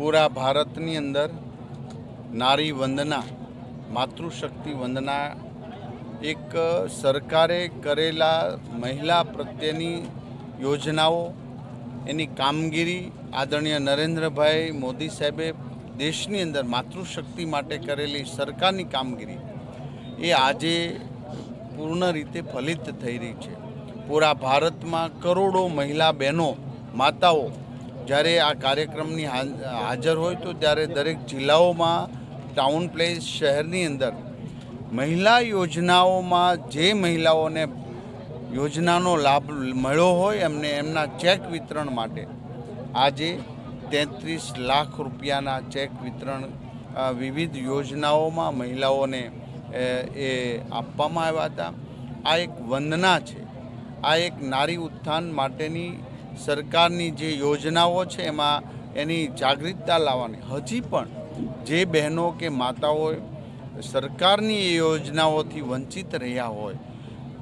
પૂરા ભારતની અંદર નારી વંદના, માતૃશક્તિ વંદના એક સરકારે કરેલા મહિલા પ્રત્યેની યોજનાઓ, એની કામગીરી આદરણીય નરેન્દ્રભાઈ મોદી સાહેબે દેશની અંદર માતૃશક્તિ માટે કરેલી સરકારની કામગીરી, એ આજે પૂર્ણ રીતે ફલિત થઈ રહી છે. પૂરા ભારતમાં કરોડો મહિલા બહેનો, માતાઓ જ્યારે આ કાર્યક્રમની હાજર હોય તો ત્યારે દરેક જિલ્લાઓમાં, ટાઉન પ્લેસ શહેરની અંદર મહિલા યોજનાઓમાં જે મહિલાઓને યોજનાનો લાભ મળ્યો હોય એમને એમના ચેક વિતરણ માટે આજે તેત્રીસ લાખ રૂપિયાના ચેક વિતરણ વિવિધ યોજનાઓમાં મહિલાઓને એ આપવામાં આવ્યા હતા. આ એક વંદના છે. આ એક નારી ઉત્થાન માટેની સરકારની જે યોજનાઓ છે, એમાં એની જાગૃતતા લાવવાની. હજી પણ જે બહેનો કે માતાઓ સરકારની એ યોજનાઓથી વંચિત રહ્યા હોય,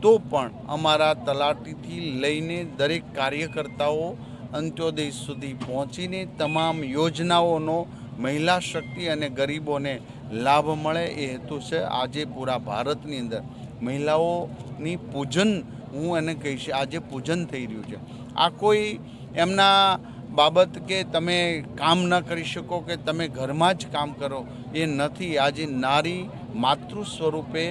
તો પણ અમારા તલાટીથી લઈને દરેક કાર્યકર્તાઓ અંત્યોદય સુધી પહોંચીને તમામ યોજનાઓનો મહિલા શક્તિ અને ગરીબોને લાભ મળે એ હેતુ છે. આજે પૂરા ભારતની અંદર મહિલાઓની પૂજન હું એને કહીશ, આજે પૂજન થઈ રહ્યું છે. આ કોઈ એમના બાબત કે તમે કામ ન કરી શકો કે તમે ઘરમાં જ કામ કરો, એ નથી. આજે નારી માતૃ સ્વરૂપે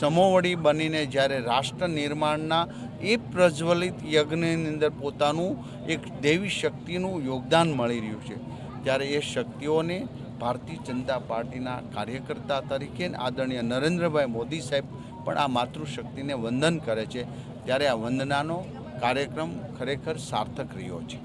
સમોવડી બનીને જ્યારે રાષ્ટ્ર નિર્માણના એ પ્રજ્વલિત યજ્ઞની અંદર પોતાનું એક દેવી શક્તિનું યોગદાન મળી રહ્યું છે. ત્યારે એ શક્તિઓને ભારતીય જનતા પાર્ટીના કાર્યકર્તા તરીકે આદરણીય નરેન્દ્રભાઈ મોદી સાહેબ પણ આ માતૃશક્તિને વંદન કરે છે. ત્યારે આ વંદનાનો કાર્યક્રમ ખરેખર સાર્થક રહ્યો છે.